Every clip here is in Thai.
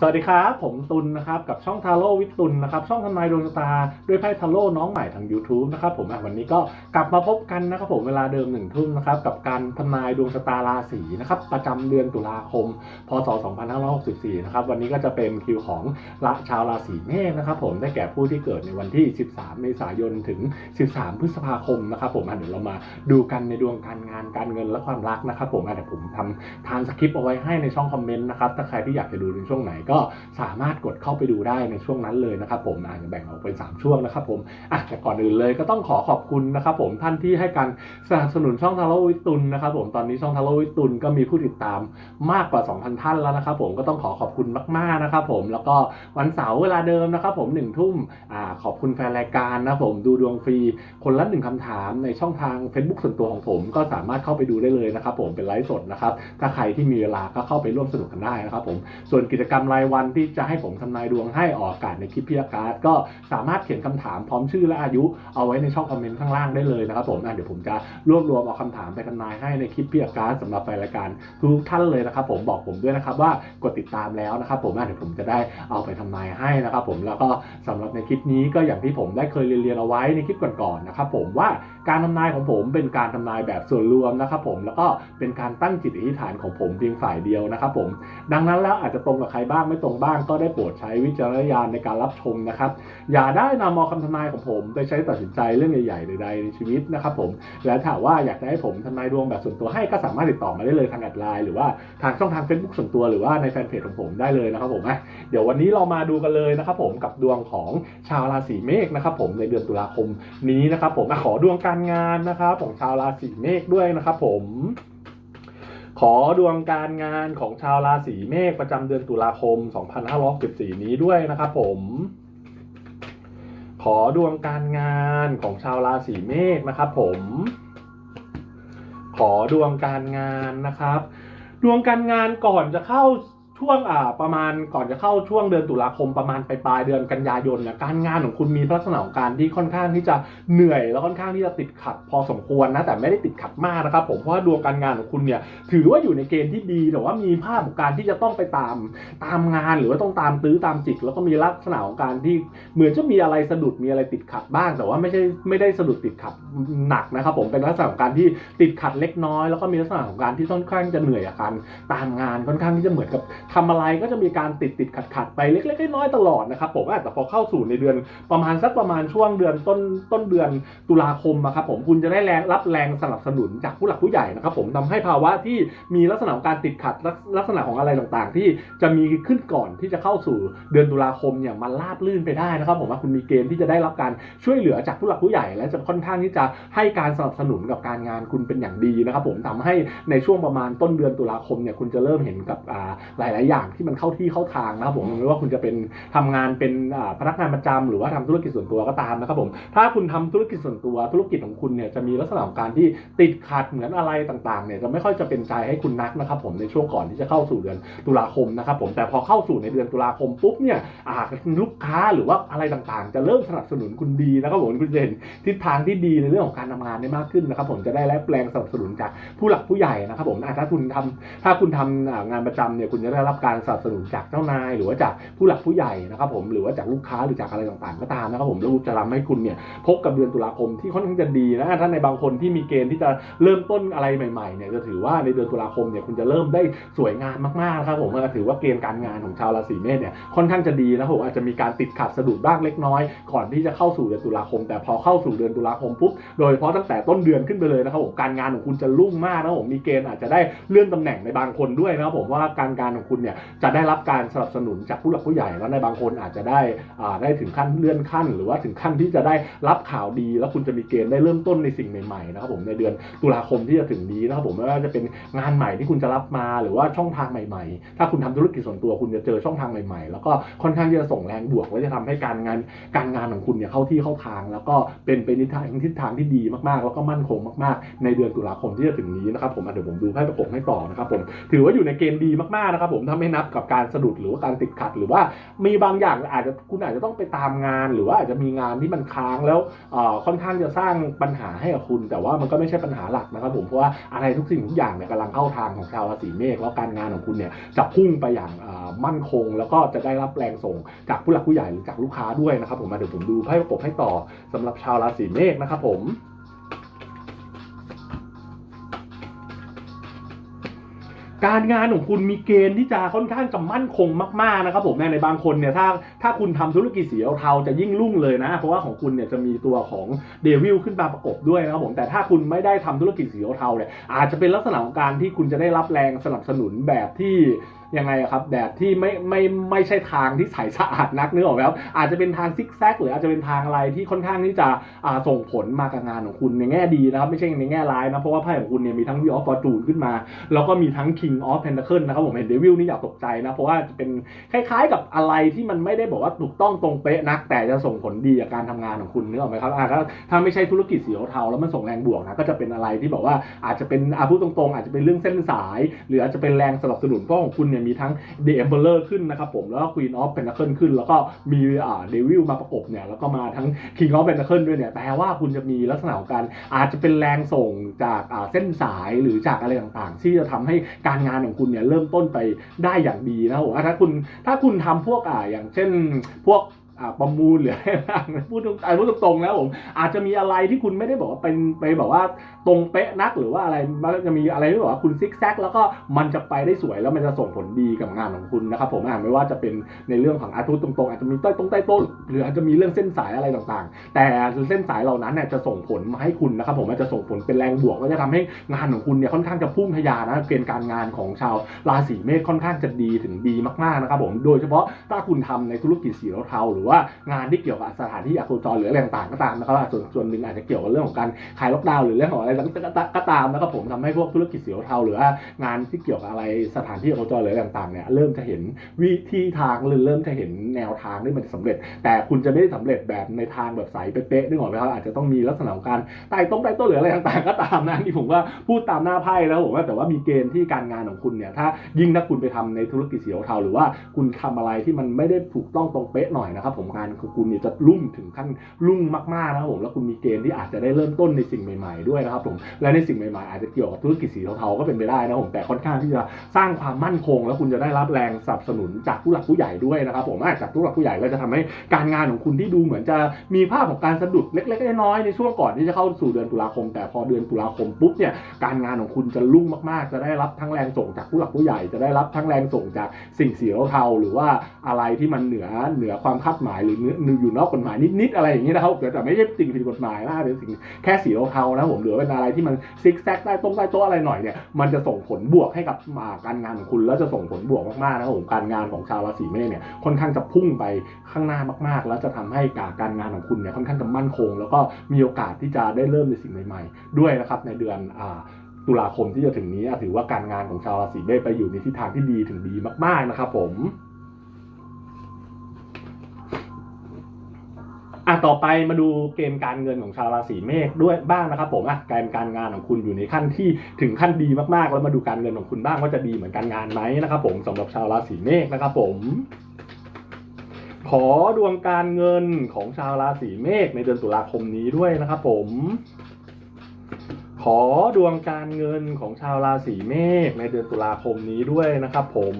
สวัสดีครับ ผมตุลนะครับ กับช่องทาโร่วิทตุลนะครับ ช่องทำนายดวงชะตาด้วยไพ่ทาโร่น้องใหม่ทาง YouTube นะครับผมวันนี้ก็กลับมาพบกันนะครับผมเวลาเดิมหนึ่งทุ่มนะครับกับการทำนายดวงชะตาราศีนะครับประจำเดือนตุลาคม พศ 2564 นะครับวันนี้ก็จะเป็นคิวของละชาวราศีเมษนะครับผมได้แก่ผู้ที่เกิดในวันที่ 13 เมษายนถึง 13 พฤษภาคมนะครับผมเดี๋ยวเรามาดูกันในดวงการงานการเงินและความรักนะครับผมอะเดี๋ยวผมทำทางสคริปต์เอาไว้ให้ในช่องคอมเมนต์นะครับถ้าใครที่อยากจะดูในช่วงไหนก็สามารถกดเข้าไปดูได้ในช่วงนั้นเลยนะครับผมอาจจะแบ่งออกเป็น 3 ช่วงนะครับผมอะแต่ก่อนอื่นเลยก็ต้องขอขอบคุณนะครับผมท่านที่ให้การสนับสนุนช่องทาโร่วิตุลนะครับผมตอนนี้ช่องทาโร่วิตุลก็มีผู้ติดตามมากกว่า 2,000 ท่านแล้วนะครับผมก็ต้องขอขอบคุณมากๆนะครับผมแล้วก็วันเสาร์เวลาเดิมนะครับผมหนึ่งทุ่มอ่าขอบคุณแฟนรายการนะผมดูดวงฟรีคนละหนึ่งคำถามในช่องทาง Facebook ส่วนตัวของผม ก็สามารถเข้าไปดูได้เลยนะครับผมเป็นไลฟ์สดนะครับถ้าใครที่มีเวลาก็เข้าไปร่วมสนุกกันได้นะครับผมส่วนกิจกรรมรายวันที่จะให้ผมทำนายดวงให้ออกอากาศในคลิปพิยาการ์ดก็สามารถเขียนคำถามพร้อมชื่อและอายุเอาไว้ในช่องคอมเมนต์ข้างล่างได้เลยนะครับผมอะเดี๋ยวผมจะรวบรวมเอาคำถามไปทำนายให้ในคลิปพิยาการ์ดสำหรับแฟนรายการทุกท่านเลยนะครับผมบอกผมด้วยนะครับว่ากดติดตามแล้วนะครับผมอะเดี๋ยวผมจะได้เอาไปทำนายให้นะครับผมแล้วก็สำหรับในคลิปนี้ก็อย่างที่ผมได้เคยเรียนเอาไว้ในคลิปก่อนๆนะครับผมว่าการทำนายของผมเป็นการทำนายแบบส่วนรวมนะครับผมแล้วก็เป็นการตั้งจิตอธิษฐานของผมเพียงฝ่ายเดียวนะครับผมดังนั้นแล้วอาจจะตรงกับใครบ้างไม่ตรงบ้างก็ได้โปรดใช้วิจารณญาณในการรับชมนะครับ อย่าได้นำเอาคำทำนายของผม ไปใช้ตัดสินใจเรื่องใหญ่ๆใดๆในชีวิตนะครับผม และถ้าว่าอยากจะให้ผมทำนายดวงแบบส่วนตัวให้ก็สามารถติดต่อมาได้เลยทางแอดไลน์หรือว่าทางช่องทาง Facebook ส่วนตัวหรือว่าในแฟนเพจของผมได้เลยนะครับผมเดี๋ยววันนี้เรามาดูกันเลยนะครับผมกับดวงของชาวราศีเมษนะครับผมในเดือนตุลาคมนี้นะครับผมขอดวงการงานนะครับของชาวราศีเมษด้วยนะครับผม ขอดวงการงานของชาวราศีเมษประจำเดือนตุลาคม 2564 นี้ด้วยนะครับผม ขอดวงการงานของชาวราศีเมษนะครับผม ขอดวงการงานนะครับ ดวงการงานก่อนจะเข้า ช่วงอ่าประมาณก่อนจะเข้าช่วงเดือนตุลาคมประมาณปลายปลายเดือนกันยายนเนี่ยการงานของคุณมีลักษณะของการที่ค่อนข้างที่จะเหนื่อย แล้วค่อนข้างที่จะติดขัดพอสมควรนะแต่ไม่ได้ติดขัดมากนะครับผมเพราะว่าดวงการงานของคุณเนี่ยถือว่าอยู่ในเกณฑ์ที่ดีแต่ว่ามีภาพของการที่จะต้องไปตามตามงานหรือว่าต้องตามตื้อตามจิก แล้วก็มีลักษณะของการที่เหมือนจะมีอะไรสะดุดมีอะไรติดขัดบ้าง แต่ว่าไม่ใช่ไม่ได้สะดุดติดขัดหนักนะครับผมเป็นลักษณะของการที่ติดขัดเล็กน้อย แล้วก็มีลักษณะของการที่ค่อนข้างจะเหนื่อยกับการตามงานค่อนข้างที่จะเหมือนกับทำอะไรก็จะมีการติดติดขัดขัดไปเล็กๆน้อยๆตลอดนะครับผมแต่พอเข้าสู่ในเดือนประมาณสักประมาณช่วงเดือนต้นต้นเดือนตุลาคมนะครับผมคุณจะได้แรงรับแรงสนับสนุนจากผู้หลักผู้ใหญ่นะครับผมทำให้ภาวะที่มีลักษณะของการติดขัดลักษณะของอะไรต่างๆ ที่จะมีขึ้นก่อนที่จะเข้าสู่เดือนตุลาคมเนี่ยมันราบลื่นไปได้นะครับผมว่าคุณมีเกณฑ์ที่จะได้รับการช่วยเหลือจากผู้หลักผู้ใหญ่ และจะค่อนข้างที่จะให้การสนับสนุนกับการงานคุณเป็นอย่างดีนะครับผมทำให้ในช่วงประมาณต้นเดือนตุลาคมเนี่ยคุณจะเริ่มเห็นกับอ่าหลาย ๆ อย่างที่มันเข้าที่เข้าทางนะครับผมไม่ว่าคุณจะเป็นทำงานเป็นพนักงานประจำหรือว่าทำธุรกิจส่วนตัวก็ตามนะครับผมถ้าคุณทำธุรกิจส่วนตัวธุรกิจของคุณเนี่ยจะมีลักษณะของการที่ติดขัดเหมือนอะไรต่าง ๆ เนี่ยจะไม่ค่อยจะเป็นใจให้คุณนักนะครับผมในช่วงก่อนที่จะเข้าสู่เดือนตุลาคมนะครับผมแต่พอเข้าสู่ในเดือนตุลาคมปุ๊บเนี่ยอาลูกค้าหรือว่าอะไรต่างๆ จะเริ่มสนับสนุนคุณดีนะครับผมคุณจะเห็นทิศทางที่ดีในเรื่องของการทำงานได้มากขึ้นนะครับผมจะได้รับแรงสนับสนุนจากผู้หลักผู้ใหญ่นะครับผมถ้าคุณทำถ้าคุณทำอ่างานประจำเนี่ยคุณจะได้รับการสนับสนุนจากเจ้านาย หรือว่าจากผู้หลักผู้ใหญ่นะครับผมหรือว่าจากลูกค้าหรือจากอะไรต่างๆ ก็ตามนะครับผมแล้วจะทำให้คุณเนี่ยพบกับเดือนตุลาคมที่ค่อนข้างจะดีนะถ้าในบางคนที่มีเกณฑ์ที่จะเริ่มต้นอะไรใหม่ๆเนี่ยจะถือว่าในเดือนตุลาคมเนี่ยคุณจะเริ่มได้สวยงามมากๆนะครับผมถือว่าเกณฑ์การงานของชาวราศีเมษเนี่ยค่อนข้างจะดีนะผมอาจจะมีการติดขัดสะดุดบ้างเล็กน้อย ก่อนที่จะเข้าสู่เดือนตุลาคม แต่พอเข้าสู่เดือนตุลาคมปุ๊บโดยเฉพาะตั้งแต่ต้นเดือนขึ้นไปเลยนะครับผมการงานของคุณจะรุ่งมากนะผมมีเกณฑ์อาจจะได้เลื่อนตำแหน่งในบางคนด้วยนะครับผมว่าการงานของคุณเนี่ยจะได้รับการสนับสนุนจากผู้หลักผู้ใหญ่แล้วในบางคนอาจจะได้ได้ถึงขั้นเลื่อนขั้น หรือว่าถึงขั้นที่จะได้รับข่าวดี แล้วคุณจะมีเกณฑ์ได้เริ่มต้นในสิ่งใหม่ๆนะครับผมในเดือนตุลาคมที่จะถึงนี้นะครับผมไม่ว่าจะเป็นงานใหม่ที่คุณจะรับมาหรือว่าช่องทางใหม่ ๆ ถ้าคุณทำธุรกิจส่วนตัวคุณจะเจอช่องทางใหม่ๆ แล้วก็ค่อนข้างที่จะส่งแรงบวกไว้จะทำให้การงานการงานของคุณเนี่ยเข้าที่เข้าทาง แล้วก็เป็นไปในทิศทางทิศทางที่ดีมากๆ แล้วก็มั่นคงมากๆ ในเดือนตุลาคมที่จะถึงนี้นะครับผมเดี๋ยวผมดูไพ่ประกบให้ต่อนะครับผมถือว่าอยู่ในเกณฑ์ดีมากๆนะครับผมถ้าไม่นับกับการสะดุดหรือว่าการติดขัด หรือว่ามีบางอย่างอาจจะคุณอาจจะต้องไปตามงาน หรือว่าอาจจะมีงานที่มันค้างแล้วค่อนข้างจะสร้างปัญหาให้กับคุณ แต่ว่ามันก็ไม่ใช่ปัญหาหลักนะครับผมเพราะว่าอะไรทุกสิ่งทุกอย่างเนี่ยกำลังเข้าทางของชาวราศีเมษแล้วการงานของคุณเนี่ยจะพุ่งไปอย่างมั่นคง แล้วก็จะได้รับแรงส่งจากผู้หลักผู้ใหญ่หรือจากลูกค้าด้วยนะครับผมมาเดี๋ยวผมดูไพ่ประกบให้ต่อสำหรับชาวราศีเมษนะครับผม การงานของคุณมีเกณฑ์ที่จะค่อนข้างจะมั่นคงมากๆนะครับผมในบางคนเนี่ยถ้าถ้าคุณทำธุรกิจสีเทาจะยิ่งรุ่งเลยนะ เพราะว่าของคุณเนี่ยจะมีตัวของเดวิลขึ้นมาประกบด้วยนะครับผมแต่ถ้าคุณไม่ได้ทำธุรกิจสีเทาเนี่ยอาจจะเป็นลักษณะของการที่คุณจะได้รับแรงสนับสนุนแบบที่ ยังไงอะครับแบบที่ไม่ไม่ไม่ใช่ทางที่ใสสะอาดนักนึกออกไหมครับอาจจะเป็นทางซิกแซกหรืออาจจะเป็นทางอะไรที่ค่อนข้างที่จะส่งผลมากับงานของคุณในแง่ดีนะครับ ไม่ใช่ในแง่ร้ายนะเพราะว่าไพ่ของคุณเนี่ยมีทั้ง Wheel of Fortune ขึ้นมา แล้วก็มีทั้ง King of Pentacle นะครับผมเห็นเดวิลนี่อยากตกใจนะ เพราะว่าจะเป็นคล้ายๆกับอะไรที่มันไม่ได้บอกว่าถูกต้องตรงเป๊ะนัก แต่จะส่งผลดีกับการทำงานของคุณนึกออกไหมครับถ้าถ้าไม่ใช่ธุรกิจสีเทาแล้วมันส่งแรงบวกนะก็จะเป็นอะไรที่บอกว่าอาจจะเป็นอาพูดตรงๆ อาจจะเป็นเรื่องเส้นสาย หรืออาจจะเป็นแรงสนับสนุนเพราะของคุณเนี่ยมีทั้ง The Emperor ขึ้นนะครับผมแล้วก็ Queen of Pentacle ขึ้น แล้วก็มีอ่าเดวิลมาประกบเนี่ยแล้วก็มาทั้ง King of Pentacle ด้วยเนี่ยแปลว่าคุณจะมีลักษณะของการอาจจะเป็นแรงส่งจากอ่าเส้นสายหรือจากอะไรต่างๆ ที่จะทำให้การงานของคุณเนี่ยเริ่มต้นไปได้อย่างดีนะผมอะถ้าคุณถ้าคุณทำพวกอ่าอย่างเช่นพวก ประมูลหรืออะไรต่างพูดตรงพูดตรงๆแล้วผมอาจจะมีอะไรที่คุณไม่ได้บอกว่าเป็นไปแบบว่าตรงเป๊ะนักหรือว่าอะไรมันจะมีอะไรที่บอกว่าคุณซิกแซกแล้วก็มันจะไปได้สวยแล้วมันจะส่งผลดีกับงานของคุณนะครับผมอ่าไม่ว่าจะเป็นในเรื่องของอาทุตรงๆ อาจจะมีใต้ตรงใต้โต้นหรืออาจจะมีเรื่องเส้นสายอะไรต่างๆ แต่เส้นสายเหล่านั้นเนี่ยจะส่งผลมาให้คุณนะครับผมมันจะส่งผลเป็นแรงบวกก็จะทำให้งานของคุณเนี่ยค่อนข้างจะพุ่งทะยานนะเกณฑ์การงานของชาวราศีเมษค่อนข้างจะดีถึงดีมากๆนะครับผมโดยเฉพาะถ้าคุณทำในธุรกิจสีเทาหรือว่างานที่เกี่ยวกับสถานที่อโคจรหรืออะไรต่างๆก็ตามนะครับส่วนส่วนหนึ่งอาจจะเกี่ยวกับเรื่องของการขายล็อกดาวน์หรือเรื่องของอะไรก็ตามนะครับผมทำให้พวกธุรกิจสีเทาหรือว่างานที่เกี่ยวกับอะไรสถานที่อโคจรหรืออะไรต่างๆเนี่ยเริ่มจะเห็นวิธีทางหรือเริ่มจะเห็นแนวทางที่มันจะสำเร็จ แต่คุณจะไม่ได้สำเร็จแบบในทางแบบใสเป๊ะๆนึกออกไหมครับอาจจะต้องมีลักษณะของการไต่ต้มไต่ต้นหรืออะไรต่างๆ ก็ตามนะนี่ผมว่าพูดตามหน้าไพ่แล้วผมว่าแต่ว่ามีเกณฑ์ที่การงานของคุณเนี่ยถ้ายิ่งถ้าคุณไปทำในธุรกิจสีเทาๆหรือว่าคุณทำอะไรที่มันไม่ได้ถูกต้องตรงเป๊ะหน่อยนะครับผมงานของคุณเนี่ยจะรุ่งถึงขั้นรุ่งมากๆนะครับผมแล้วคุณมีเกณฑ์ที่อาจจะได้เริ่มต้นในสิ่งใหม่ ๆด้วยนะครับผมและในสิ่งใหม่ๆ อาจจะเกี่ยวกับธุรกิจสีเทาๆก็เป็นไปได้นะผมแต่ค่อนข้างที่จะสร้างความมั่นคง แล้วคุณจะได้รับแรงสนับสนุนจากผู้หลักผู้ใหญ่ด้วยนะครับผมอะจากผู้หลักผู้ใหญ่ก็จะทำให้การงานของคุณที่ดูเหมือนจะมีภาพของการสะดุดเล็กๆน้อยๆในช่วงก่อนที่จะเข้าสู่เดือนตุลาคม แต่พอเดือนตุลาคมปุ๊บเนี่ยการงานของคุณจะรุ่งมากๆ จะได้รับทั้งแรงส่งจากผู้หลักผู้ใหญ่ จะได้รับทั้งแรงส่งจากสิ่งสีเทาหรือว่าอะไรที่มันเหนือเหนือความคาดหมายหรือเนื้ออยู่นอกกฎหมายนิดๆอะไรอย่างนี้นะครับแต่ไม่ใช่สิ่งผิดกฎหมายนะเป็นสิ่งแค่สีเทาๆนะผมหรือเป็นอะไรที่มันซิกแซกใต้ตรงใต้โต๊ะอะไรหน่อยเนี่ยมันจะส่งผลบวกให้กับาการงานของคุณแล้วจะส่งผลบวกมากๆนะครับผมการงานของชาวราศีเมษเนี่ยค่อนข้างจะพุ่งไปข้างหน้ามากๆ แล้วจะทำให้การการงานของคุณเนี่ยค่อนข้างจะมั่นคง แล้วก็มีโอกาสที่จะได้เริ่มในสิ่งใหม่ ๆ ด้วยนะครับในเดือนอ่าตุลาคมที่จะถึงนี้ถือว่าการงานของชาวราศีเมษไปอยู่ในทิศทางที่ดีถึงดีมากๆนะครับผม อะต่อไปมาดูเกณฑ์การเงินของชาวราศีเมษด้วยบ้างนะครับผมอะการการงานของคุณอยู่ในขั้นที่ถึงขั้นดีมากๆ แล้วมาดูการเงินของคุณบ้างว่าจะดีเหมือนการงานไหมนะครับผมสำหรับชาวราศีเมษนะครับผมขอดวงการเงินของชาวราศีเมษในเดือนตุลาคมนี้ด้วยนะครับผม ขอดวงการเงินของชาวราศีเมษในเดือนตุลาคมนี้ด้วยนะครับผม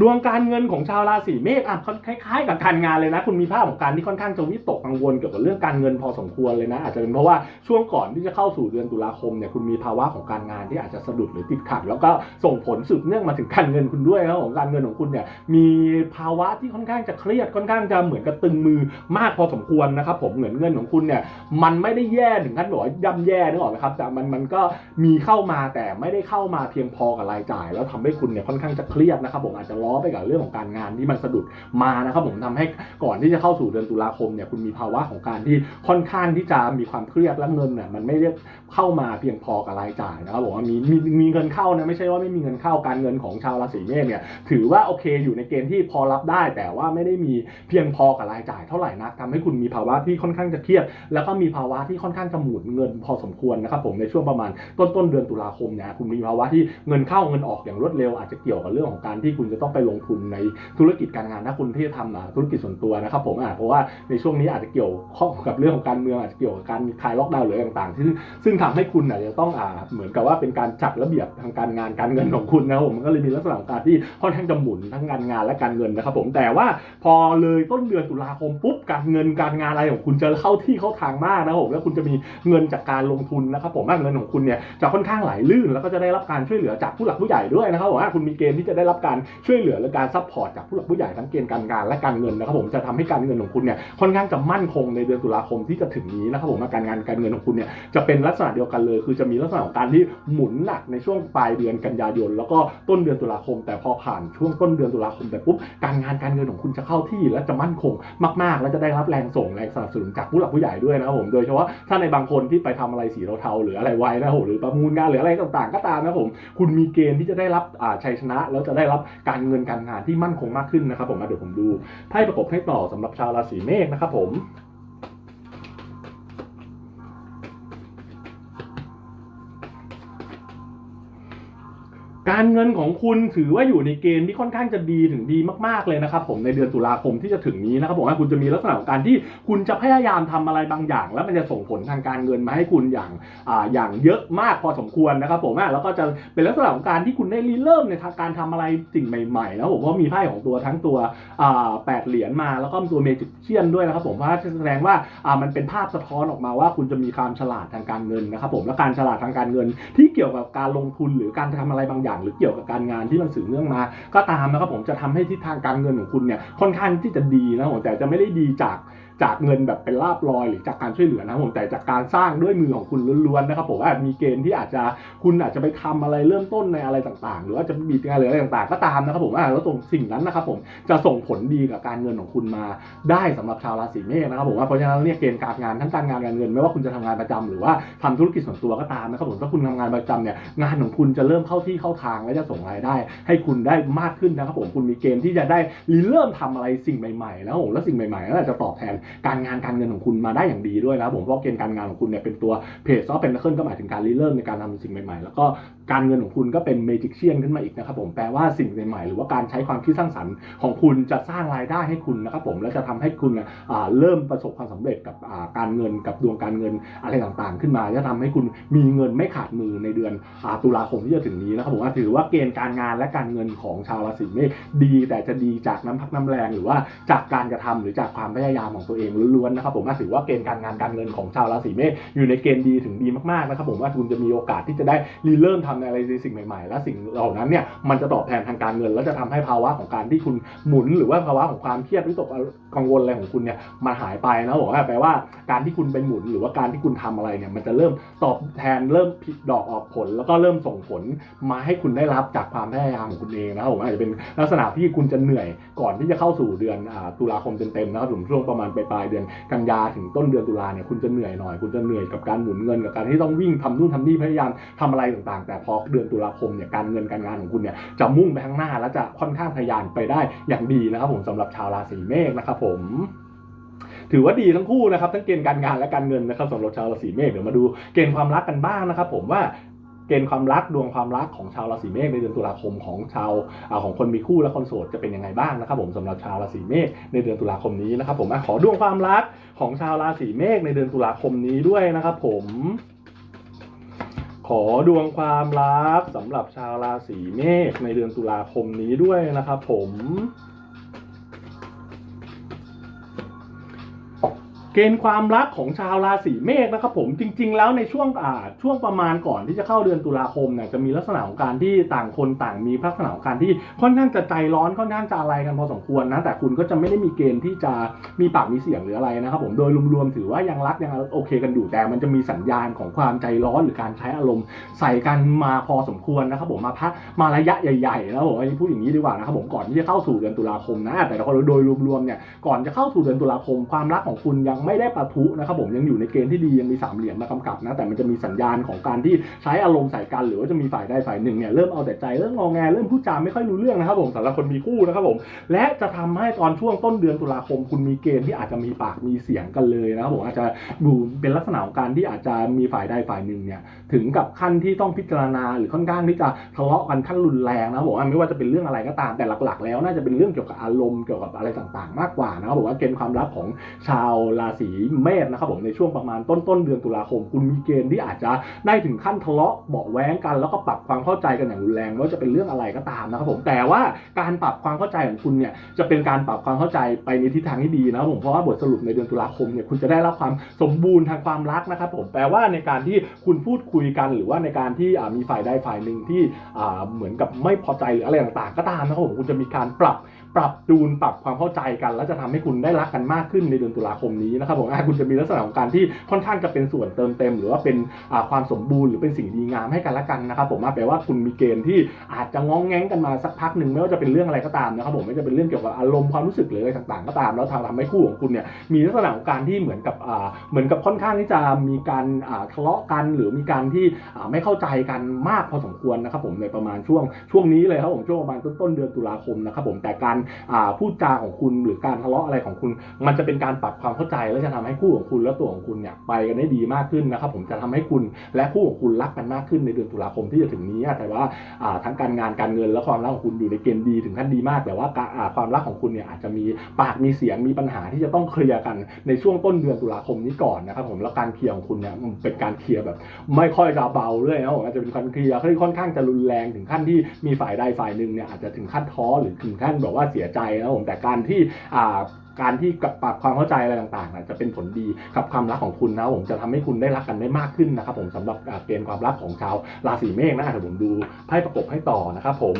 ดวงการเงินของชาวราศีเมษอะคล้ายๆ กับการงานเลยนะ คุณมีภาพของการที่ค่อนข้างจะวิตกกังวลเกี่ยวกับเรื่องการเงินพอสมควรเลยนะ อาจจะเป็นเพราะว่าช่วงก่อนที่จะเข้าสู่เดือนตุลาคมเนี่ยคุณมีภาวะของการงานที่อาจจะสะดุดหรือติดขัด แล้วก็ส่งผลสืบเนื่องมาถึงการเงินคุณด้วยนะของการเงินของคุณเนี่ยมีภาวะที่ค่อนข้างจะเครียดค่อนข้างจะเหมือนกับตึงมือมากพอสมควรนะครับผมเหมือนเงินของคุณเนี่ยมันไม่ได้แย่ถึงขั้นบอกว่าย่ำแย่นึกออกไหมครับแต่มันมันก็มีเข้ามาแต่ไม่ได้เข้ามาเพียงพอกับรายจ่าย แล้วทำให้คุณเนี่ยค่อนข้างจะเครียดนะครับผมอาจจะล้อไปกับเรื่องของการงานที่มันสะดุดมานะครับผมทำให้ก่อนที่จะเข้าสู่เดือนตุลาคมเนี่ยคุณมีภาวะของการที่ค่อนข้างที่จะมีความเครียดและเงินเนี่ยมันไม่ได้เข้ามาเพียงพอกับรายจ่ายนะครับผมว่ามีมีมีเงินเข้านะไม่ใช่ว่าไม่มีเงินเข้าการเงินของชาวราศีเมษเนี่ยถือว่าโอเคอยู่ในเกณฑ์ที่พอรับได้ แต่ว่าไม่ได้มีเพียงพอกับรายจ่ายเท่าไหร่นักทำให้คุณมีภาวะที่ค่อนข้างจะเครียด แล้วก็มีภาวะที่ค่อนข้างจะหมุนเงินพอสมควรนะครับผมในช่วงประมาณต้นต้นเดือนตุลาคมเนี่ยคุณมีภาวะที่เงินเข้าเงินออกอย่างรวดเร็วอาจจะเกี่ยวกับเรื่องของการที่คุณจะต้องไปลงทุนในธุรกิจการงานถ้าคุณที่จะทำอะธุรกิจส่วนตัวนะครับผมอะเพราะว่าในช่วงนี้อาจจะเกี่ยวข้องกับเรื่องของการเมืองอาจจะเกี่ยวกับการคลายล็อกดาวน์หรืออะไรต่างๆที่ซึ่งทำให้คุณอะจะต้องอ่าเหมือนกับว่าเป็นการจัดระเบียบทางการงานการเงินของคุณนะครับผมมันก็เลยมีลักษณะของการที่ค่อนข้างจะหมุนทั้งการงานและการเงินนะครับผมแต่ว่าพอเลยต้นเดือนตุลาคมปุ๊บการเงินการงานอะไรของคุณจะเข้าที่เข้าทางมากนะครับผมแล้วคุณจะมีเงินจากการลงทุนนะครับผมเงินของคุณเนี่ยจะค่อนข้างไหลลื่น แล้วก็จะได้รับการช่วยเหลือจากผู้หลักผู้ใหญ่ด้วยนะครับผมว่าคุณมีเกณฑ์ที่จะได้รับการช่วยเหลือและการซัพพอร์ตจากผู้หลักผู้ใหญ่ทั้งเกณฑ์การงานและการเงินนะครับผมจะทำให้การเงินของคุณเนี่ยค่อนข้างจะมั่นคงในเดือนตุลาคมที่จะถึงนี้นะครับผมการงานการเงินของคุณเนี่ยจะเป็นลักษณะเดียวกันเลย คือจะมีลักษณะของการที่หมุนหนักในช่วงปลายเดือนกันยายน แล้วก็ต้นเดือนตุลาคม แต่พอผ่านช่วงต้นเดือนตุลาคมแต่ปุ๊บการงานการเงินของคุณจะเข้าที่และจะมั่นคงมาก ๆ และจะได้รับแรงส่งแรงสนับสนุนจากผู้หลักผู้ใหญ่ด้วยนะครับผมโดยเฉพาะถ้าในบางคนที่ไปทำอะไรสีเทาๆหรืออะไรไว้นะครับผมหรือประมูลงานหรืออะไรต่างๆ ก็ตามนะผมคุณมีเกณฑ์ที่จะได้รับชัยชนะแล้วจะได้รับการเงินการงานที่มั่นคงมากขึ้นนะครับผมมาเดี๋ยวผมดูไพ่ประกบให้ต่อสำหรับชาวราศีเมษนะครับผม การเงินของคุณถือว่าอยู่ในเกณฑ์ที่ค่อนข้างจะดีถึงดีมากๆเลยนะครับผมในเดือนตุลาคมที่จะถึงนี้นะครับผมว่าคุณจะมีลักษณะของการที่คุณจะพยายามทำอะไรบางอย่าง แล้วมันจะส่งผลทางการเงินมาให้คุณอย่างอ่าอย่างเยอะมากพอสมควรนะครับผมแล้วก็จะเป็นลักษณะของการที่คุณได้ริเริ่มในทางการทำอะไรสิ่งใหม่ๆนะผมเพราะมีไพ่ของตัวทั้งตัวอ่าแปดเหรียญมาแล้วก็ตัวเมจิกเชียนด้วยนะครับผมเพราะว่าแสดงว่าอ่ามันเป็นภาพสะท้อนออกมาว่า คุณจะมีความฉลาดทางการเงินนะครับผมและการฉลาดทางการเงิน ที่เกี่ยวกับการลงทุนหรือการทำอะไรบางอย่างหรือเกี่ยวกับการงานที่มันสืบเนื่องมา ก็ตามนะครับผมจะทำให้ทิศทางการเงินของคุณเนี่ยค่อนข้างที่จะดีนะผมแต่จะไม่ได้ดีจาก จากเงินแบบเป็นลาบลอยหรือจากการช่วยเหลือนะครับผมแต่จากการสร้างด้วยมือของคุณล้วนๆนะครับผมว่ามีเกณฑ์ที่อาจจะคุณอาจจะไปทำอะไรเริ่มต้นในอะไรต่างๆ หรือว่าจะบีบงานหรืออะไรต่างๆ ก็ตามนะครับผมแล้วตรงสิ่งนั้นนะครับผมจะส่งผลดีกับการเงินของคุณมาได้สำหรับชาวราศีเมษนะครับผมเพราะฉะนั้นเนี่ยเกณฑ์การงานทั้งการงานการเงินไม่ว่าคุณจะทำงานประจำหรือว่าทำธุรกิจส่วนตัวก็ตามนะครับผมถ้าคุณทำงานประจำเนี่ยงานของคุณจะเริ่มเข้าที่เข้าทางและจะส่งรายได้ ให้คุณได้มากขึ้นนะครับผมคุณมีเกณฑ์ที่จะได้เริ่มทำอะไรสิ่งใหม่ๆแล้วผมแล้วสิ่งใหม่ๆนั่นแหละจะตอบแทนการงานการเงินของคุณมาได้อย่างดีด้วยนะผมเพราะเกณฑ์การงานของคุณเนี่ยเป็นตัวเพจซอฟเป็นเคลื่องก็หมายถึงการริเริ่มในการทำสิ่งใหม่ๆ แล้วก็ การเงินของคุณก็เป็นเมจิกเชียนขึ้นมาอีกนะครับผมแปลว่าสิ่งใหม่ๆหรือว่าการใช้ความคิดสร้างสรรค์ของคุณจะสร้างรายได้ให้คุณนะครับผมและจะทำให้คุณเริ่มประสบความสำเร็จกับการเงินกับดวงการเงินอะไรต่างๆ ขึ้นมาจะทำให้คุณมีเงินไม่ขาดมือในเดือนตุลาคมที่จะถึงนี้นะครับผมถือว่าเกณฑ์การงานและการเงินของชาวราศีเมษดีแต่จะดีจากน้ำพักน้ำแรงหรือว่าจากการกระทำหรือจากความพยายามของตัวเองล้วนๆนะครับผมถือว่าเกณฑ์การงานการเงินของชาวราศีเมษอยู่ในเกณฑ์ดีถึงดีมากๆนะครับผมว่าคุณจะมีโอกาสที่จะได้รีเริ่มทำในอะไรในสิ่งใหม่ๆ และสิ่งเหล่านั้นเนี่ยมันจะตอบแทนทางการเงิน แล้วจะทำให้ภาวะของการที่คุณหมุน หรือว่าภาวะของความเครียดวิตกกังวลอะไรของคุณเนี่ยมันหายไปนะบอกว่าแปลว่าการที่คุณไปหมุน หรือว่าการที่คุณทำอะไรเนี่ยมันจะเริ่มตอบแทนเริ่มผลิดอกออกผล แล้วก็เริ่มส่งผลมาให้คุณได้รับจากความพยายามของคุณเองนะครับผมอาจจะเป็นลักษณะที่คุณจะเหนื่อยก่อนที่จะเข้าสู่เดือนอตุลาคมเต็มๆนะครับผมช่วงประมาณปลายเดือนกันยาถึงต้นเดือนตุลาเนี่ยคุณจะเหนื่อยหน่อย คุณจะเหนื่อยกับการหมุนเงินกับการที่ต้องวิ่งทำนู่นทำนี่พยายามทำอะไรต่างๆ แต่พอเดือนตุลาคมเนี่ยการเงินการงานของคุณเนี่ยจะมุ่งไปข้างหน้าและจะค่อนข้างทะยานไปได้อย่างดีนะครับผมสำหรับชาวราศีเมษนะครับผมถือว่าดีทั้งคู่นะครับทั้งเกณฑ์การงานและการเงินนะครับสำหรับชาวราศีเมษเดี๋ยวมาดูเกณฑ์ความรักกันบ้างนะครับผมว่าเกณฑ์ความรักดวงความรักของชาวราศีเมษในเดือนตุลาคมของชาวอาของคนมีคู่และคนโสดจะเป็นยังไงบ้างนะครับผมสำหรับชาวราศีเมษในเดือนตุลาคมนี้นะครับผมขอดวงความรักของชาวราศีเมษในเดือนตุลาคมนี้ด้วยนะครับผม ขอดวงความรักสำหรับชาวราศีเมษในเดือนตุลาคมนี้ด้วยนะครับผม เกณฑ์ความรักของชาวราศีเมษนะครับผมจริง ๆ แล้วในช่วงอ่าช่วงประมาณก่อนที่จะเข้าเดือนตุลาคมเนี่ยจะมีลักษณะของการที่ต่างคนต่างมีลักษณะของการที่ค่อนข้างจะใจร้อนค่อนข้างจะอะไรกันพอสมควรนะแต่คุณก็จะไม่ได้มีเกณฑ์ที่จะมีปากมีเสียงหรืออะไรนะครับผมโดยรวมๆถือว่ายังรักยังโอเคกันอยู่แต่มันจะมีสัญญาณของความใจร้อนหรือการใช้อารมณ์ ใส่กันมาพอสมควรนะครับผมมาพักมาระยะใหญ่ๆนะครับผมอันนี้พูดอย่างนี้ดีกว่านะครับผมก่อนที่จะเข้าสู่เดือนตุลาคมนะแต่โดยรวมๆเนี่ยก่อนจะเข้าสู่เดือนตุลาคมความรักของคุณยังไม่ได้ปะทุนะครับผมยังอยู่ในเกณฑ์ที่ดียังมีสามเหลี่ยมมากำกับนะแต่มันจะมีสัญญาณของการที่ใช้อารมณ์ใส่กัน หรือว่าจะมีฝ่ายใดฝ่ายหนึ่งเนี่ยเริ่มเอาแต่ใจเริ่มงอแงเริ่มพูดจาไม่ค่อยรู้เรื่องนะครับผมสำหรับคนมีคู่นะครับผมและจะทำให้ตอนช่วงต้นเดือนตุลาคม คุณมีเกณฑ์ที่อาจจะมีปากมีเสียงกันเลยนะครับผมอาจจะดูเป็นลักษณะของการที่อาจจะมีฝ่ายใดฝ่ายหนึ่งเนี่ยถึงกับขั้นที่ต้องพิจารณาหรือค่อนข้างที่จะทะเลาะกันขั้นรุนแรงนะบอกว่าไม่ว่าจะเป็นเรื่องอะไรก็ตามแต่หลักๆ แล้วน่าจะเป็นเรื่องเกี่ยวกับอารมณ์เกี่ยวกับอะไรต่างๆ มากกว่านะครับบอกว่าเกณฑ์ความรักของชาวราศีเมษนะครับผมในช่วงประมาณต้นต้นๆเดือนตุลาคม คุณมีเกณฑ์ที่อาจจะได้ถึงขั้นทะเลาะเบาแว้งกัน แล้วก็ปรับความเข้าใจกันอย่างรุนแรงไม่ว่าจะเป็นเรื่องอะไรก็ตามนะครับผมแต่ว่าการปรับความเข้าใจของคุณเนี่ยจะเป็นการปรับความเข้าใจไปในทิศทางที่ดีนะครับผมเพราะว่าบทสรุปในเดือนตุลาคมเนี่ยคุณจะได้รับความสมบูรณ์ทางความรักนะครับผมแปลว่าในการที่คุณพูดคุยุยกันหรือว่าในการที่มีฝ่ายใดฝ่ายหนึ่งที่เหมือนกับไม่พอใจหรืออะไรต่างๆก็ตามนะครับผมคุณจะมีการปรับ ปรับจูนปรับความเข้าใจกัน แล้วจะทำให้คุณได้รักกันมากขึ้นในเดือนตุลาคมนี้นะครับผมคุณจะมีลักษณะของการที่ค่อนข้างจะเป็นส่วนเติมเต็ม หรือว่าเป็นความสมบูรณ์หรือเป็นสิ่งดีงามให้กันและกันนะครับผมแปลว่าคุณมีเกณฑ์ที่อาจจะง้องแง้งกันมาสักพักหนึ่งไม่ว่าจะเป็นเรื่องอะไรก็ตามนะครับผมไม่ว่าจะเป็นเรื่องเกี่ยวกับอารมณ์ความรู้สึกหรืออะไรต่างๆ ก็ตาม แล้วทำทำให้คู่ของคุณเนี่ยมีลักษณะของการที่เหมือนกับเหมือนกับค่อนข้างที่จะมีการทะเลาะกัน หรือมีการที่ไม่เข้าใจกันมากพอสมควรนะครับผมในประมาณช่วงช่วงนี้เลยครับผมช่วงประมาณต้นเดือนตุลาคมนะครับผมแต่การพูดจาของคุณหรือการทะเลาะอะไรของคุณ มันจะเป็นการปรับความเข้าใจและจะทำให้คู่ของคุณและตัวของคุณเนี่ยไปกันได้ดีมากขึ้นนะครับผมจะทำให้คุณและคู่ของคุณรักกันมากขึ้นในเดือนตุลาคมที่จะถึงนี้แต่ว่าทั้งการงานการเงินและความรักของคุณอยู่ในเกณฑ์ดีถึงขั้นดีมาก แต่ว่าความรักของคุณเนี่ยอาจจะมีปากมีเสียงมีปัญหาที่จะต้องเคลียร์กันในช่วงต้นเดือนตุลาคมนี้ก่อนนะครับผมแล้วการเคลียร์ของคุณเนี่ยเป็นการเคลียร์แบบ ไม่ค่อยจะเบาเลยนะผมอาจจะเป็นการเคลียร์ที่ค่อนข้างจะรุนแรงถึงขั้นที่มีฝ่ายใดฝ่ายหนึ่งเนี่ยอาจจะถึงขั้นท้อหรือถึงขั้นแบบว่าเสียใจนะผมแต่การที่อ่าการที่กับปรับความเข้าใจอะไรต่างๆอะจะเป็นผลดีกับความรักของคุณนะผมจะทำให้คุณได้รักกันได้มากขึ้นนะครับ ผมสำหรับเกณฑ์ความรักของชาวราศีเมษนะเดี๋ยวผมดูไพ่ประกบให้ต่อนะครับผม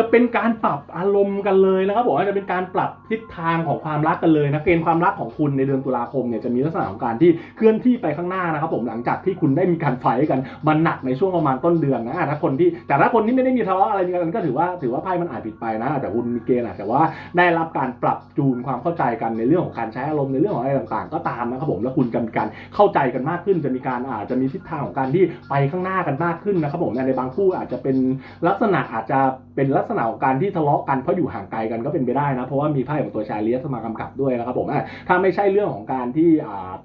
จะเป็นการปรับอารมณ์กันเลยนะครับบอกว่าจะเป็นการปรับทิศทางของความรักกันเลยนะเกณฑ์ความรักของคุณในเดือนตุลาคมเนี่ยจะมีลักษณะของการที่เคลื่อนที่ไปข้างหน้านะครับผมหลังจากที่คุณได้มีการไฟกันมันหนักในช่วงประมาณต้นเดือนนะอะถ้าคนที่แต่ถ้าคนที่ไม่ได้มีทะเลาะอะไรกันก็ถือว่าถือว่าไพ่มันอาจผิดไปนะแต่คุณมีเกณฑ์อาจจะว่าได้รับการปรับจูนความเข้าใจกันในเรื่องของการใช้อารมณ์ในเรื่องของอะไรต่างๆ ก็ตามนะครับผมแล้วคุณจะมีการเข้าใจกันมากขึ้น จะมีการอาจจะมีทิศทางของการที่ไปข้างหน้ากันมากขึ้นนะครับผมในบางคู่อาจจะเป็นลักษณะอาจจะเป็นลักษณะของการที่ทะเลาะกันเพราะอยู่ห่างไกลกันก็เป็นไปได้นะ เพราะว่ามีไพ่ของตัวชายเลียสมากำกับด้วยนะครับผมถ้าไม่ใช่เรื่องของการที่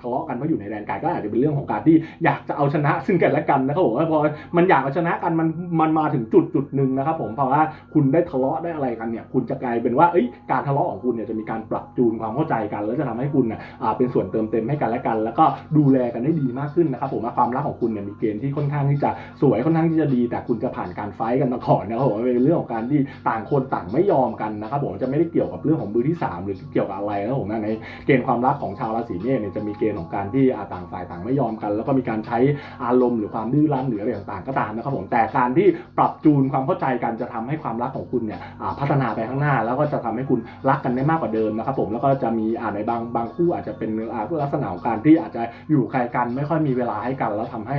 ทะเลาะกันเพราะอยู่ในแดนไกลก็อาจจะเป็นเรื่องของการที่อยากจะเอาชนะซึ่งกันและกันนะครับผมพอมันอยากเอาชนะกันมันมันมาถึงจุดจุดหนึ่งนะครับผมเพราะว่าคุณได้ทะเลาะได้อะไรกันเนี่ยคุณจะกลายเป็นว่าเอ้ยการทะเลาะของคุณเนี่ยจะมีการปรับจูนความเข้าใจกัน แล้วจะทำให้คุณอ่าเป็นส่วนเติมเต็มให้กันและกัน แล้วก็ดูแลกันได้ดีมากขึ้นนะครับผมความรักของคุณเนี่ยมีเกณฑ์ที่ค่อนข้างที่จะสวยค่อนข้างที่จะดี แต่คุณจะผ่านการไฟกันมาก่อนนะครับผมเป็นเรื่องของการทต่างคนต่างไม่ยอมกันนะครับผมจะไม่ได้เกี่ยวกับเรื่องของมือที่สามหรือเกี่ยวกับอะไรนะครับผมนะในเกณฑ์ความรักของชาวราศีเมษเนี่ยจะมีเกณฑ์ของการที่อาต่างฝ่ายต่างไม่ยอมกัน แล้วก็มีการใช้อารมณ์หรือความดื้อรั้นหรืออะไรต่างๆก็ตามนะครับผมแต่การที่ปรับจูนความเข้าใจกันจะทำให้ความรักของคุณเนี่ยพัฒนาไปข้างหน้า แล้วก็จะทำให้คุณรักกันได้มากกว่าเดิมนะครับผมแล้วก็จะมีในบางบางคู่อาจจะเป็นอ่ลักษณะของการที่อาจจะอยู่ไกลกันไม่ค่อยมีเวลาให้กัน แล้วทำให้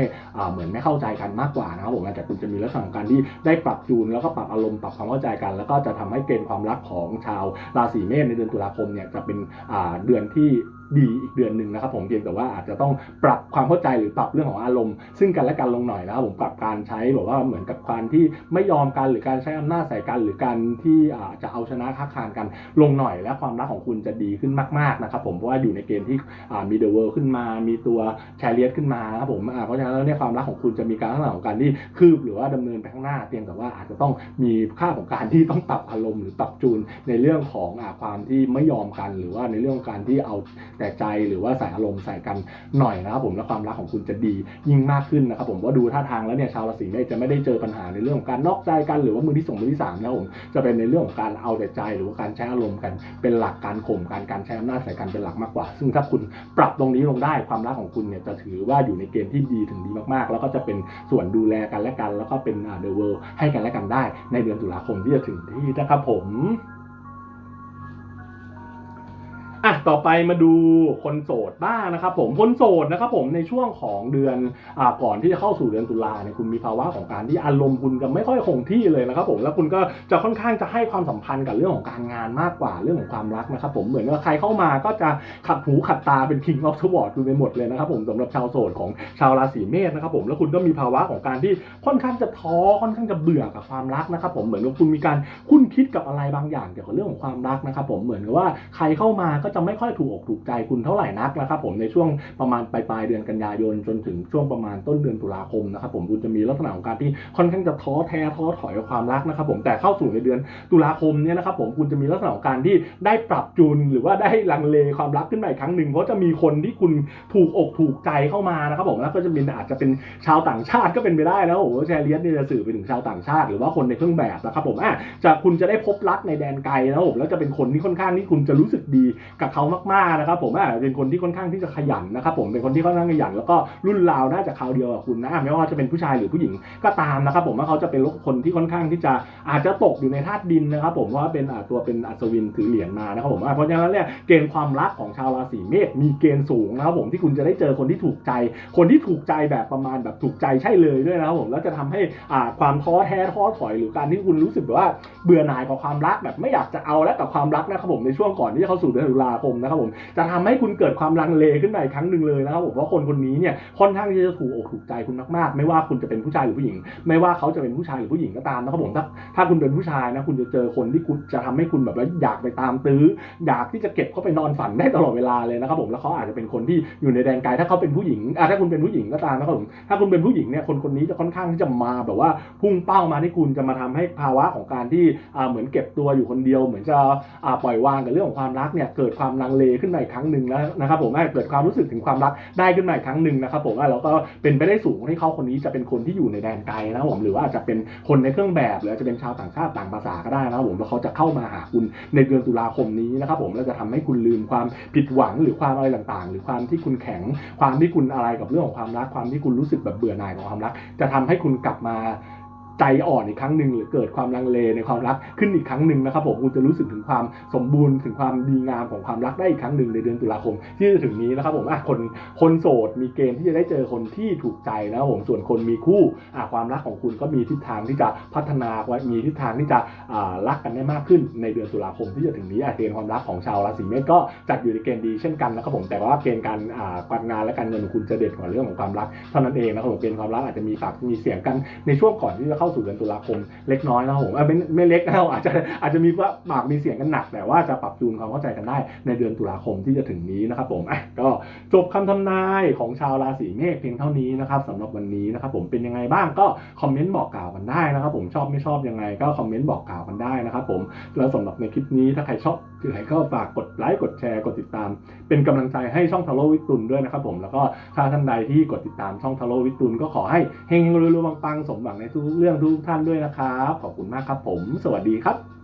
เหมือนไม่เข้าใจกันมากกว่านะครับผมแต่คุณจะมีลักษณะของการที่ได้ปรับจูนแล้วก็ปรับอารมณ์ปรับความเข้าใจกัน แล้วก็จะทำให้เกณฑ์ความรักของชาวราศีเมษในเดือนตุลาคมเนี่ยจะเป็นเดือนที่ ดีอีกเดือนหนึ่งนะครับผมเพียงแต่ว่าอาจจะต้องปรับความเข้าใจหรือปรับเรื่องของอารมณ์ ซึ่งกันและกันลงหน่อยนะครับผมปรับการใช้แบบว่าเหมือนกับการที่ไม่ยอมกันหรือการใช้อำนาจใส่กัน หรือการที่จะเอาชนะค้าคานกันลงหน่อย และความรักของคุณจะดีขึ้นมากๆนะครับผมเพราะว่าอยู่ในเกณฑ์ที่มีเดอะเวิร์ขึ้นมา มีตัวแชร์เลียสขึ้นมานะครับผมเพราะฉะนั้นแล้วเนี่ยความรักของคุณจะมีการลักษณะของการที่คืบหรือว่าดำเนินไปข้างหน้าเพียงแต่ว่าอาจจะต้องมีค่าของการที่ต้องปรับอารมณ์หรือปรับจูนในเรื่องของอความที่ไม่ยอมกัน หรือว่าในเรื่องของการที่เอาแต่ใจหรือว่าใส่อารมณ์ใส่กันหน่อยนะครับผมแล้วความรักของคุณจะดียิ่งมากขึ้นนะครับผมว่าดูท่าทางแล้วเนี่ยชาวราศีเมษจะไม่ได้เจอปัญหาในเรื่องของการนอกใจกันหรือว่ามือที่สองมือที่สามนะผมจะเป็นในเรื่องของการเอาแต่ใจหรือว่าการใช้อารมณ์กันเป็นหลักการข่มการการใช้อำนาจใส่กันเป็นหลักมากกว่า ซึ่งถ้าคุณปรับตรงนี้ลงได้ความรักของคุณเนี่ยจะถือว่าอยู่ในเกณฑ์ที่ดีถึงดีมากๆ แล้วก็จะเป็นส่วนดูแลกันและกัน แล้วก็เป็นเดอะเวิลด์ให้กันและกันได้ในเดือนตุลาคมที่จะถึงที่นะครับผม ต่อไปมาดูคนโสดบ้างนะครับผมคนโสดนะครับผมในช่วงของเดือนอก่อนที่จะเข้าสู่เดือนตุลาเนี่ยคุณมีภาวะของการที่อารมณ์คุณจะไม่ค่อยคงที่เลยนะครับผมแล้วคุณก็จะค่อนข้างจะให้ความสัมพันธ์กับเรื่องของการงานมากกว่าเรื่องของความรักนะครับผมเหมือนว่าใครเข้ามาก็จะขัดหูขัดตาเป็น king of sword คุณไปหมดเลยนะครับผมสำหรับชาวโสดของชาวราศีเมษนะครับผมแล้วคุณก็มีภาวะของการที่ค่อนข้างจะท้อค่อนข้างจะเบื่อกับความรักนะครับผมเหมือนว่าคุณมีการคุ้นคิดกับอะไรบางอย่างเกี่ยวกับเรื่องของความรักนะครับผมเหมือนกับว่าใครเข้ามาก็จะไม่ค่อยถูกอกถูกใจคุณเท่าไหร่นักนะครับผมในช่วงประมาณปลายปลายเดือนกันยายนจนถึงช่วงประมาณต้นเดือนตุลาคมนะครับผมคุณจะมีลักษณะของการที่ค่อนข้างจะท้อแท้ท้อถอยกับความรักนะครับผมแต่เข้าสู่ในเดือนตุลาคมเนี่ยนะครับผมคุณจะมีลักษณะของการที่ได้ปรับจูนหรือว่าได้ลังเลความรักขึ้นมาอีกครั้งหนึ่งเพราะจะมีคนที่คุณถูกอกถูกใจเข้ามานะครับผมแล้วก็จะเป็นอาจจะเป็นชาวต่างชาติก็เป็นไปได้นะโอ้โหแชร์เลียสเนี่ยจะสื่อไปถึงชาวต่างชาติ หรือว่าคนในเครื่องแบบนะครับผมอะจะคุณจะได้พบรักในแดนไกลนะผมแล้วจะเป็นคนที่ค่อนข้างที่คุณจะรู้สึกดีกับเขามากๆนะครับผมอะเป็นคนที่ค่อนข้างที่จะขยันนะครับผมเป็นคนที่ค่อนข้างขยันแล้วก็รุ่นราวน่าจะคราวเดียวกับคุณนะไม่ว่าจะเป็นผู้ชายหรือผู้หญิงก็ตามนะครับผมว่าเขาจะเป็นคนที่ค่อนข้างที่จะอาจจะตกอยู่ในธาตุดินนะครับผมว่าเป็นตัวเป็นอัศวินถือเหรียญมานะครับผมเพราะฉะนั้นเนี่ยเกณฑ์ความรักของชาวราศีเมษมีเกณฑ์สูงนะครับผมที่คุณจะได้เจอคนที่ถูกใจ คนที่ถูกใจแบบประมาณแบบถูกใจใช่เลยด้วยนะครับผมแล้วจะทำให้อ่าความท้อแท้ท้อถอยหรือการที่คุณรู้สึกแบบว่าเบื่อหน่ายกับความรักแบบไม่อยากจะเอาแล้วกับความรักนะครับผมในช่วงก่อนที่จะเข้าสู่เดือนตุลาคมนะครับผมจะทำให้คุณเกิดความลังเลขึ้นมาอีกครั้งหนึ่งเลยนะครับผมเพราะคนคนนี้เนี่ยค่อนข้างที่จะถูกอกถูกใจคุณมากๆ ไม่ว่าคุณจะเป็นผู้ชายหรือผู้หญิง ไม่ว่าเขาจะเป็นผู้ชายหรือผู้หญิงก็ตามนะครับผมถ้าถ้าคุณเป็นผู้ชายนะคุณจะเจอคนที่คุณจะทำให้คุณแบบว่าอยากไปตามตื้อ อยากที่จะเก็บเขาไปนอนฝันได้ตลอดเวลาเลยนะครับผมแล้วเขาอาจจะเป็นคนที่อยู่ในแดนไกลถ้าเขาเป็นผู้หญิงอะถ้าคุณเป็นผู้หญิงก็ตามนะครับผมถ้าคุณเป็นผู้หญิงเนี่ยคนคนนี้จะค่อนข้างที่จะมาแบบว่าพุ่งเป้ามาที่คุณจะมาทำให้ภาวะของการที่เหมือนเก็บตัวอยู่คนเดียว เหมือนจะปล่อยวางกับเรื่องของความรักเนี่ยเกิดความลังเลขึ้นมาอีกครั้งหนึ่งแล้วนะครับผมอะเกิดความรู้สึกถึงความรักได้ขึ้นมาอีกครั้งหนึ่งนะครับผมแล้วก็เป็นไปได้สูงที่เขาคนนี้จะเป็นคนที่อยู่ในแดนไกลนะครับผมหรือว่าอาจจะเป็นคนในเครื่องแบบหรือจะเป็นชาวต่างชาติต่างภาษาก็ได้นะครับผมแล้วเขาจะเข้ามาหาคุณในเดือนตุลาคมนี้นะครับผมแล้วจะทำให้คุณลืมความผิดหวังหรือความอะไรต่างๆ หรือความที่คุณแข็งความที่คุณอะไรกับเรื่องของความรักความที่คุณรู้สึกแบบเบื่อหน่ายของความรัก จะทำให้คุณกลับมา ใจอ่อนอีกครั้งหนึ่งหรือเกิดความลังเลในความรักขึ้นอีกครั้งหนึ่งนะครับผมคุณจะรู้สึกถึงความสมบูรณ์ถึงความดีงามของความรักได้อีกครั้งหนึ่งในเดือนตุลาคม ที่จะถึงนี้นะครับผมอะคนคนโสดมีเกณฑ์ที่จะได้เจอคนที่ถูกใจนะครับผมส่วนคนมีคู่อะความรักของคุณก็มีทิศทางที่จะพัฒนาไว้มีทิศทางที่จะอ่ารักกันได้มากขึ้นในเดือนตุลาคมที่จะถึงนี้อะเกณฑ์ความรักของชาวราศีเมษก็จัดอยู่ในเกณฑ์ดีเช่นกันนะครับผมแต่ว่าเกณฑ์การอ่าการงานและการเงินของคุณจะเด่นกว่าเรื่องของความรักเท่านั้นเองนะครับผมเกณฑ์ความรักอาจจะมีปากมีเสียงกันในช่วงก่อนที่จะเข้าาสู่เดือนตุลาคมเล็กน้อยนะครับผมไม่ไม่เล็กนะครับอาจจะอาจจะมีว่าปากมีเสียงกันหนัก แต่ว่าจะปรับจูนความเข้าใจกันได้ในเดือนตุลาคมที่จะถึงนี้นะครับผมอะก็จบคำทำนายของชาวราศีเมษเพียงเท่านี้นะครับสำหรับวันนี้นะครับผมเป็นยังไงบ้างก็คอมเมนต์บอกกล่าวกันได้นะครับผมชอบไม่ชอบยังไงก็คอมเมนต์บอกกล่าวกันได้นะครับผมแล้วสำหรับในคลิปนี้ถ้าใครชอบคือใครก็ฝากกดไลค์กดแชร์กดติดตาม เป็นกำลังใจให้ช่องทาโร่วิตุนด้วยนะครับผมแล้วก็ถ้าท่านใดที่กดติดตามช่องทาโร่วิตุนก็ขอให้เฮงๆรวยๆปังๆสมหวังในทุกเรื่องทุกท่านด้วยนะครับ ขอบคุณมากครับผม สวัสดีครับ